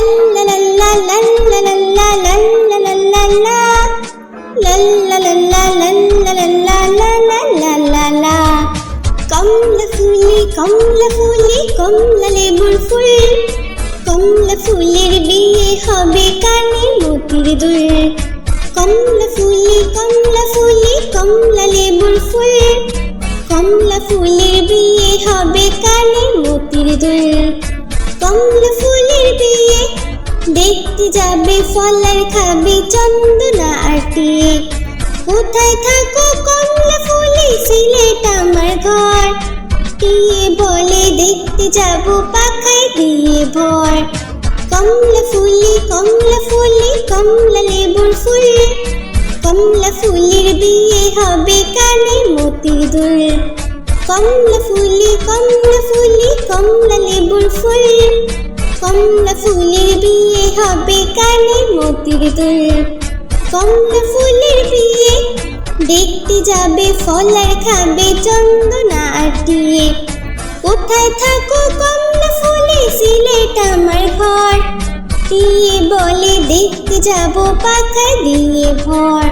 কমলা যাব পাখায় দিয়ে ভর। কমলা ফুলি কমলা ফুলি, কমলা লেবুর ফুল। কমলা ফুলের বিয়ে হবে কানে মতির দুল কমলা ফুলি কমলা ফুলি, কমলা লেবুর ফুল। কমলা ফুলের বিয়ে হবে কানে মতির দুল কমলা ফুলের বিয়ে, দেখতে যাবে ফলার খাবে চন্দনা আটিয়ে কোথায় থাকো কমলা ফুলে সিলেট আমার ঘর দিয়ে বলে দেখতে যাব পাখা দিয়ে ভর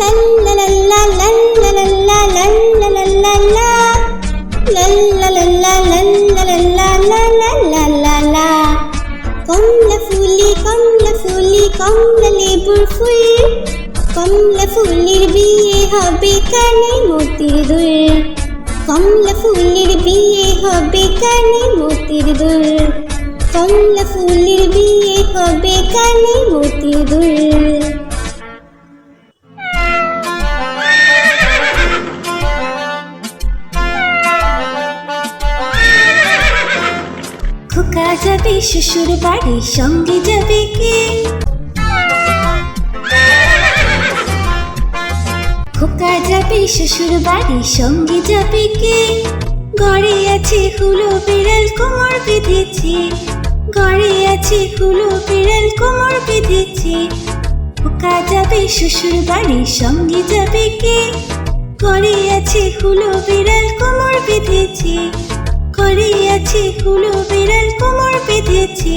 লাল্লা লাল্লা লাল্লা লাল্লা লাল্লা লাল্লা লা লাল্লা লাল্লা লাল্লা লাল্লা লাল্লা লাল্লা লা কমলা ফুলি কমলা ফুলি কমলা লেবুর ফুল কমলা ফুলের বিয়ে হবে কানে মতির দুল কমলা ফুলের বিয়ে হবে কানে মতির দুল? কমলা ফুলের বিয়ে হবে কানে মতির দুল? খোকা যাবে শ্বশুর বাড়ি সঙ্গে যাবে কে? যাবে শ্বশুর বাড়ি সঙ্গে যাবে কে? ঘরে আছে হুলো বিড়াল কোমর বেঁধেছে। ঘরে আছে হুলো বিড়াল কোমর বেঁধেছে। খোকা যাবে শ্বশুর বাড়ি সঙ্গে যাবে কে? ঘরে আছে হুলো বিড়াল কোমর বেঁধেছে। ঘরে আছে হুলো বিড়াল কোমর বেঁধেছে।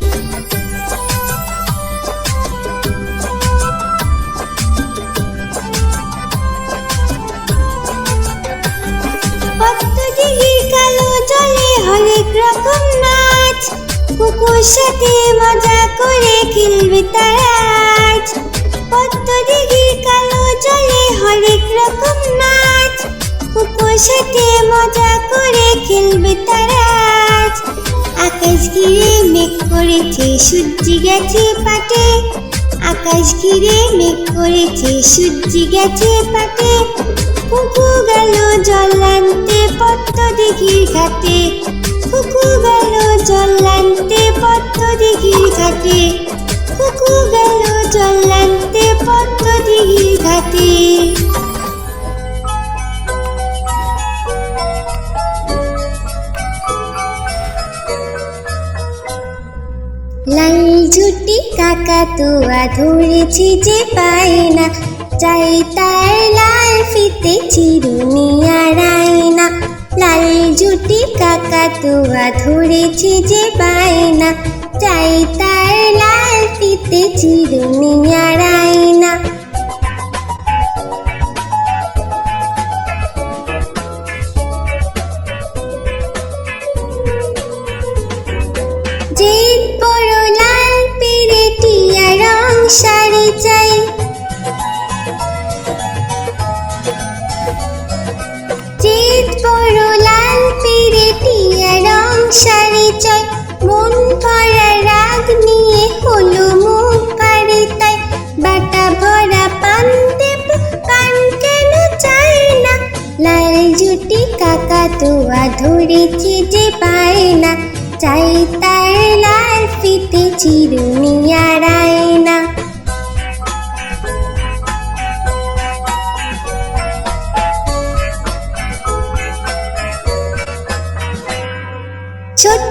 কুকুর সাথে মজা করে খেলবে তারা আজ। পদ্ম দিঘির কালো জলে হরেক রকম নাচ। কুকুর সাথে মজা করে খেলবে তারা আজ। আকাশ ঘিরে মেঘ করেছে, সূর্যি গেছে পাটে। আকাশ ঘিরে মেঘ করেছে, সূর্যি গেছে পাটে। কুকু গেল জল আনতে পদ্ম দিঘির ঘাটে। কুকু গেল জল আনতে দিঘির ঘাটে। কুকু গেল জল আনতে পদ্ম দিঘির ঘাটে। লাল ঝুটি কাকা তুয়া ধরেছি যে পায় না চাই তার লাল ফিতে চিরুনি আড়াই না লাল ঝুটি কাকা তুয়া ধরেছি যে পায় না চাই তার লাল ফিতে চিরুনি আড়াই না যে বড় লাল পেরেটিয়া রং শাড়ি চাই। ভরা রাগ নিয়ে হলো মুখ পারে তাই বাটা ভরা পান দেব পান কেন চাই না? লাল জুটি কাকা তোয়া ধরেছি যে পায় না চাই তার লাল ফিতে চিরুনি আড়াই না ছোট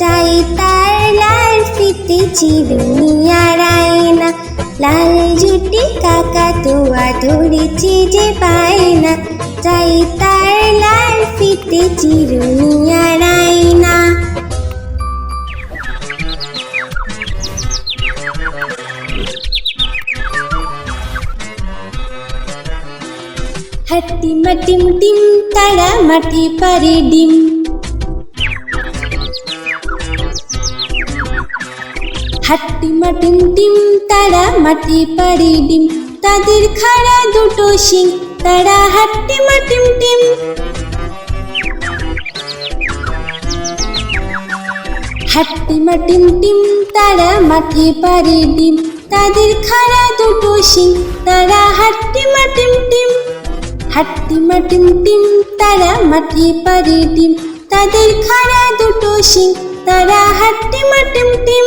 চাই তার লাল ফিতে চিরুনি আড়াই না লাল জুটি কাকা তুয়া ধরেছি যে পায় না চাই তার লাল ফিতে চিরুনি আড়াই না হাট্টি মাটিম টিম তারা মাটি পারে ডিম। হাট্টি মাটিম টিম তারা মাটি পারে ডিম। তাদের খাড়া দুটো শিং, তারা হাট্টি মাটিম টিম হাট্টি মাটিম টিম তারা মাটি পারে ডিম। তাদের খাড়া দুটো শিং, তারা হাট্টি মাটিম টিম হাট্টি মাটিম টিম তারা মাটি পারে ডিম। তাদের খাড়া দুটো শিং, তারা হাট্টি মাটিম টিম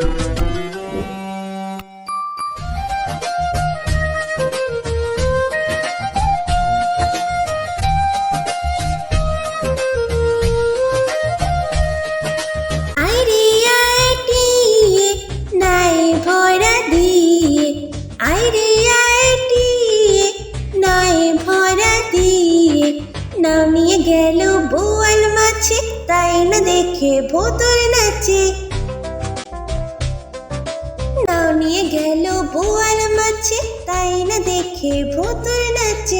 ভোতর নাচে। নামিয়ে গেল বোয়াল মাছে তাই না দেখে ভোতর নাচে।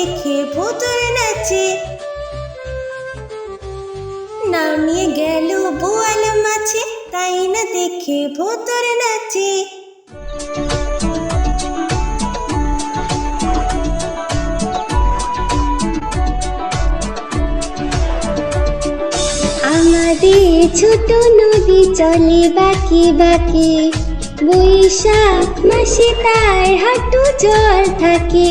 দেখে ভোতর নাচে। নাও নিয়ে গেল বোয়াল মাছে, তাই না দেখে ভোতর নাচে। আমাদের ছোট নদী চলে বাকি বাকি, বৈশাখ মাসে তার হাঁটু জল থাকে।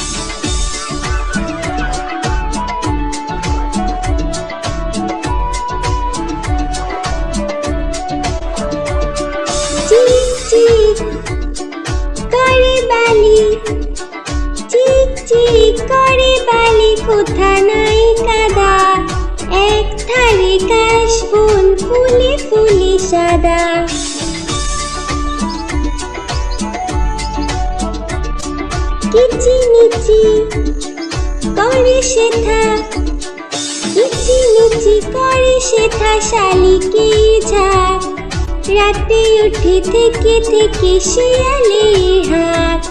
চিক চিক করে বালি কোথা নাই কাদা? এক ধারে কাশ ফুলে ফুলে সাদা। কিচি মিচি করে শেখা কিচি মিচি করে শেখা শালিকে ঝাঁক রাতে উঠে থেকে থেকে শিয়ালে হাঁক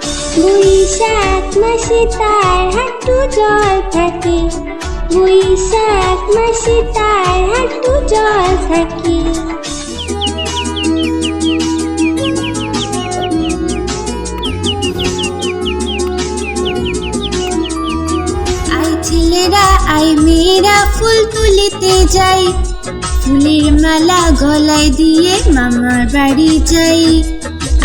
বৈশাখ মাসে তার হাঁটু জল থাকে। বৈশাখ মাসে তার হাঁটু জল থাকে। আই ছেলেরা আই মেয়েরা, ফুল তুলিতে যাই। ফুলের মালা গলায় দিয়ে মামার বাড়ি যাই।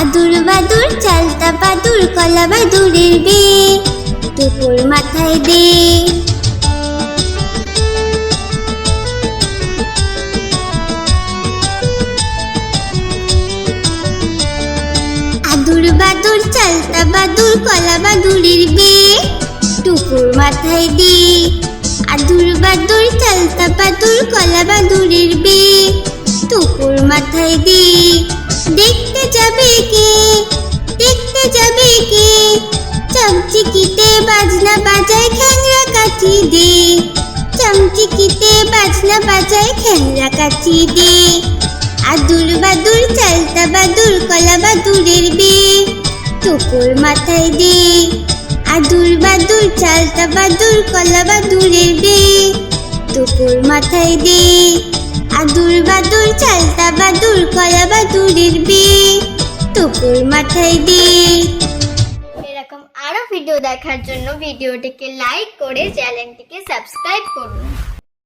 আদুর বাদুর, চালতা বাদুর, কলা বাদুরের বে টুকুর মাথায় দে। আদুর বাদুর, চালতা বাদুর, কলা বাদুরের বে টুকুর মাথায় দে। আদুর বাদুর, চালতা বাদুর, কলা বাদুরের বে টুকুর মাথায় দে। দেখতে যাবে চামচিকিতে বাজনা বাজায় খ্যাংরা কাঠি দে। চামচিকিতে বাজনা বাজায় খ্যাংরা কাঠি দে। আদুর বাদুর, চালতা বাদুর, কলা বাদুরের বে। টুকুর মাথায় দে। আদুর বাদুর, চালতা বাদুর, কলা বাদুরের বে। টুকুর মাথায় দে। আদুর বাদুর, চালতা বাদুর, কলা বাদুরের বে। টুকুর মাথায় দে। ভিডিও দেখার জন্য ভিডিওটিকে লাইক করে চ্যানেলটিকে সাবস্ক্রাইব করুন।